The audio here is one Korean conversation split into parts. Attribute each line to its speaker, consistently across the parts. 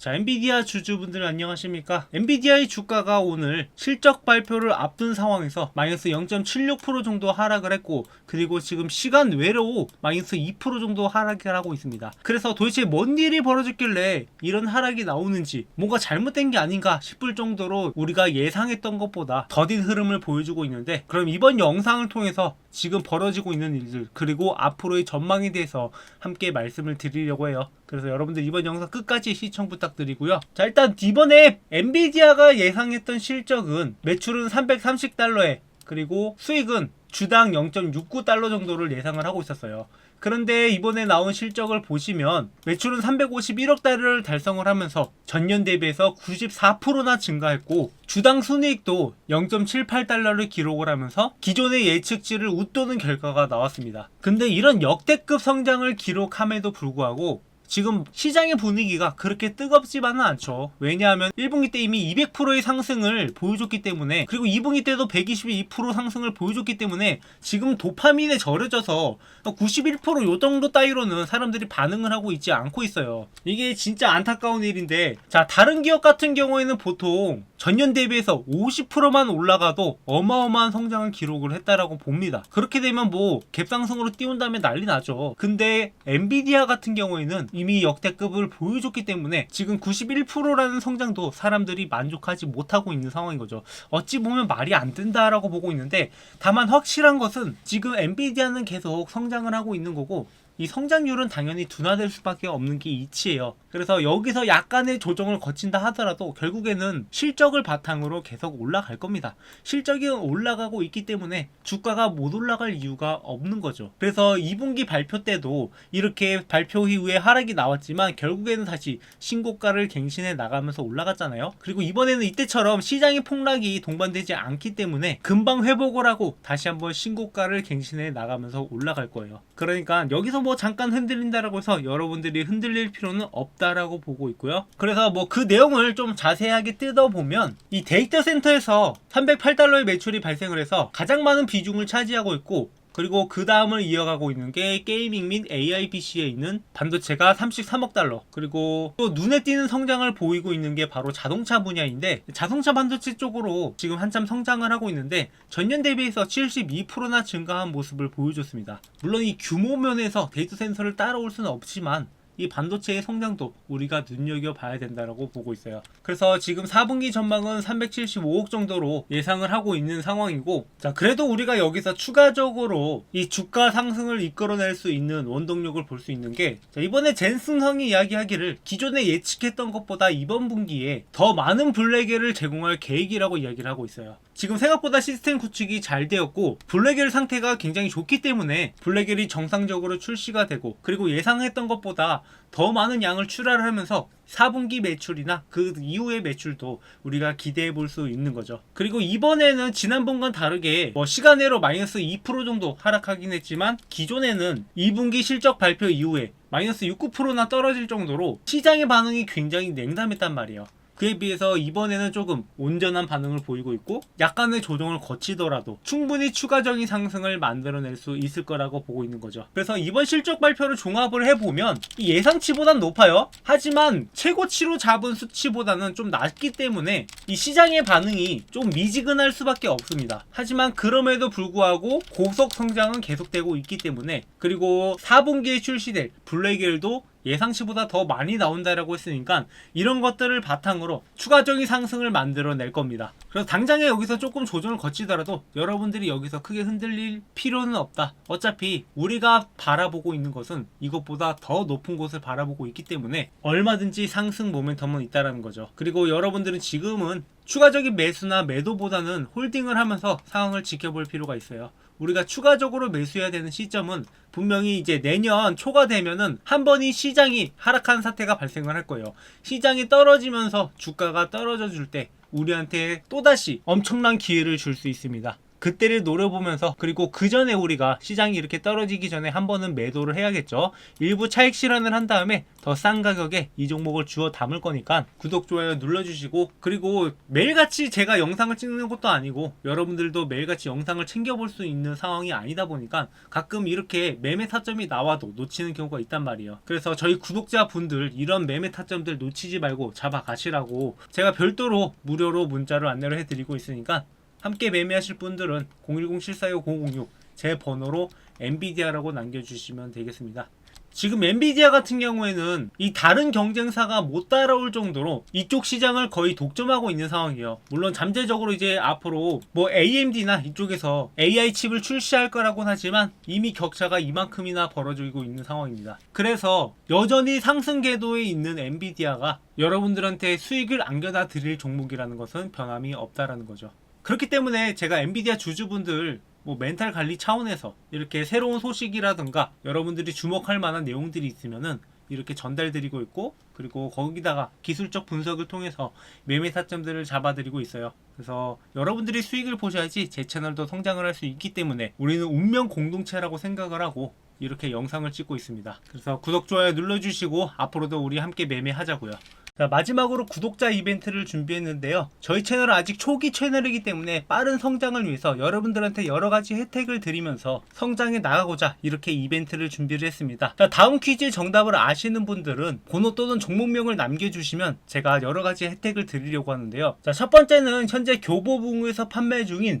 Speaker 1: 자, 엔비디아 주주분들 안녕하십니까? 엔비디아의 주가가 오늘 실적 발표를 앞둔 상황에서 마이너스 0.76% 정도 하락을 했고, 그리고 지금 시간 외로 마이너스 2% 정도 하락을 하고 있습니다. 그래서 도대체 뭔 일이 벌어졌길래 이런 하락이 나오는지, 뭔가 잘못된 게 아닌가 싶을 정도로 우리가 예상했던 것보다 더딘 흐름을 보여주고 있는데, 그럼 이번 영상을 통해서 지금 벌어지고 있는 일들, 그리고 앞으로의 전망에 대해서 함께 말씀을 드리려고 해요. 그래서 여러분들 이번 영상 끝까지 시청 부탁드 리고요. 자, 일단 이번에 엔비디아가 예상했던 실적은 매출은 330달러에 그리고 수익은 주당 0.69달러 정도를 예상을 하고 있었어요. 그런데 이번에 나온 실적을 보시면 매출은 351억 달러를 달성을 하면서 전년 대비해서 94%나 증가했고 주당 순이익도 0.78달러를 기록을 하면서 기존의 예측치를 웃도는 결과가 나왔습니다. 근데 이런 역대급 성장을 기록함에도 불구하고 지금 시장의 분위기가 그렇게 뜨겁지만은 않죠. 왜냐하면 1분기 때 이미 200%의 상승을 보여줬기 때문에 그리고 2분기 때도 122% 상승을 보여줬기 때문에 지금 도파민에 절여져서 91%요 정도 따위로는 사람들이 반응을 하고 있지 않고 있어요. 이게 진짜 안타까운 일인데 자 다른 기업 같은 경우에는 보통 전년 대비해서 50%만 올라가도 어마어마한 성장을 기록을 했다라고 봅니다. 그렇게 되면 뭐 갭상승으로 띄운 다음에 난리 나죠. 근데 엔비디아 같은 경우에는 이미 역대급을 보여줬기 때문에 지금 91%라는 성장도 사람들이 만족하지 못하고 있는 상황인 거죠. 어찌 보면 말이 안 된다라고 보고 있는데 다만 확실한 것은 지금 엔비디아는 계속 성장을 하고 있는 거고 이 성장률은 당연히 둔화될 수밖에 없는 게 이치예요. 그래서 여기서 약간의 조정을 거친다 하더라도 결국에는 실적을 바탕으로 계속 올라갈 겁니다. 실적이 올라가고 있기 때문에 주가가 못 올라갈 이유가 없는 거죠. 그래서 2분기 발표 때도 이렇게 발표 이후에 하락이 나왔지만 결국에는 다시 신고가를 갱신해 나가면서 올라갔잖아요. 그리고 이번에는 이때처럼 시장의 폭락이 동반되지 않기 때문에 금방 회복을 하고 다시 한번 신고가를 갱신해 나가면서 올라갈 거예요. 그러니까 여기서 뭐 잠깐 흔들린다라고 해서 여러분들이 흔들릴 필요는 없다라고 보고 있고요. 그래서 뭐 그 내용을 좀 자세하게 뜯어보면 이 데이터 센터에서 308달러의 매출이 발생을 해서 가장 많은 비중을 차지하고 있고 그리고 그 다음을 이어가고 있는 게 게이밍 및 AI PC에 있는 반도체가 33억 달러. 그리고 또 눈에 띄는 성장을 보이고 있는 게 바로 자동차 분야인데 자동차 반도체 쪽으로 지금 한참 성장을 하고 있는데 전년 대비해서 72%나 증가한 모습을 보여줬습니다. 물론 이 규모 면에서 데이터 센서를 따라올 수는 없지만 이 반도체의 성장도 우리가 눈여겨 봐야 된다라고 보고 있어요. 그래서 지금 4분기 전망은 375억 정도로 예상을 하고 있는 상황이고, 자, 그래도 우리가 여기서 추가적으로 이 주가 상승을 이끌어낼 수 있는 원동력을 볼 수 있는 게, 자, 이번에 젠슨성이 이야기하기를 기존에 예측했던 것보다 이번 분기에 더 많은 블랙을 제공할 계획이라고 이야기를 하고 있어요. 지금 생각보다 시스템 구축이 잘 되었고 블랙엘 상태가 굉장히 좋기 때문에 블랙엘이 정상적으로 출시가 되고 그리고 예상했던 것보다 더 많은 양을 출하를 하면서 4분기 매출이나 그 이후의 매출도 우리가 기대해 볼 수 있는 거죠. 그리고 이번에는 지난번과 다르게 뭐 시간외로 마이너스 2% 정도 하락하긴 했지만 기존에는 2분기 실적 발표 이후에 마이너스 6, 9%나 떨어질 정도로 시장의 반응이 굉장히 냉담했단 말이에요. 그에 비해서 이번에는 조금 온전한 반응을 보이고 있고 약간의 조정을 거치더라도 충분히 추가적인 상승을 만들어낼 수 있을 거라고 보고 있는 거죠. 그래서 이번 실적 발표를 종합을 해보면 이 예상치보단 높아요. 하지만 최고치로 잡은 수치보다는 좀 낮기 때문에 이 시장의 반응이 좀 미지근할 수밖에 없습니다. 하지만 그럼에도 불구하고 고속 성장은 계속되고 있기 때문에 그리고 4분기에 출시될 블랙엘도 예상치보다 더 많이 나온다라고 했으니까 이런 것들을 바탕으로 추가적인 상승을 만들어낼 겁니다. 그래서 당장에 여기서 조금 조정을 거치더라도 여러분들이 여기서 크게 흔들릴 필요는 없다. 어차피 우리가 바라보고 있는 것은 이것보다 더 높은 곳을 바라보고 있기 때문에 얼마든지 상승 모멘텀은 있다라는 거죠. 그리고 여러분들은 지금은 추가적인 매수나 매도보다는 홀딩을 하면서 상황을 지켜볼 필요가 있어요. 우리가 추가적으로 매수해야 되는 시점은 분명히 이제 내년 초가 되면은 한 번이 시장이 하락한 사태가 발생을 할 거예요. 시장이 떨어지면서 주가가 떨어져 줄 때 우리한테 또다시 엄청난 기회를 줄 수 있습니다. 그때를 노려보면서 그리고 그 전에 우리가 시장이 이렇게 떨어지기 전에 한 번은 매도를 해야겠죠. 일부 차익 실현을 한 다음에 더 싼 가격에 이 종목을 주워 담을 거니까 구독 좋아요 눌러주시고 그리고 매일같이 제가 영상을 찍는 것도 아니고 여러분들도 매일같이 영상을 챙겨볼 수 있는 상황이 아니다 보니까 가끔 이렇게 매매 타점이 나와도 놓치는 경우가 있단 말이에요. 그래서 저희 구독자분들 이런 매매 타점들 놓치지 말고 잡아 가시라고 제가 별도로 무료로 문자로 안내를 해드리고 있으니까 함께 매매하실 분들은 010-745-0506 제 번호로 엔비디아라고 남겨주시면 되겠습니다. 지금 엔비디아 같은 경우에는 이 다른 경쟁사가 못 따라올 정도로 이쪽 시장을 거의 독점하고 있는 상황이에요. 물론 잠재적으로 이제 앞으로 뭐 AMD나 이쪽에서 AI 칩을 출시할 거라고는 하지만 이미 격차가 이만큼이나 벌어지고 있는 상황입니다. 그래서 여전히 상승 궤도에 있는 엔비디아가 여러분들한테 수익을 안겨다 드릴 종목이라는 것은 변함이 없다라는 거죠. 그렇기 때문에 제가 엔비디아 주주분들 뭐 멘탈 관리 차원에서 이렇게 새로운 소식이라든가 여러분들이 주목할 만한 내용들이 있으면은 이렇게 전달드리고 있고 그리고 거기다가 기술적 분석을 통해서 매매 타점들을 잡아드리고 있어요. 그래서 여러분들이 수익을 보셔야지 제 채널도 성장을 할 수 있기 때문에 우리는 운명 공동체라고 생각을 하고 이렇게 영상을 찍고 있습니다. 그래서 구독 좋아요 눌러주시고 앞으로도 우리 함께 매매하자고요. 자, 마지막으로 구독자 이벤트를 준비했는데요. 저희 채널은 아직 초기 채널이기 때문에 빠른 성장을 위해서 여러분들한테 여러 가지 혜택을 드리면서 성장해 나가고자 이렇게 이벤트를 준비를 했습니다. 자, 다음 퀴즈 정답을 아시는 분들은 번호 또는 종목명을 남겨주시면 제가 여러 가지 혜택을 드리려고 하는데요. 자, 첫 번째는 현재 교보문고에서 판매 중인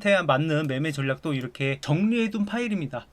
Speaker 1: 한테 맞는 매매 전략도 이렇게 정리해둔 파일입니다.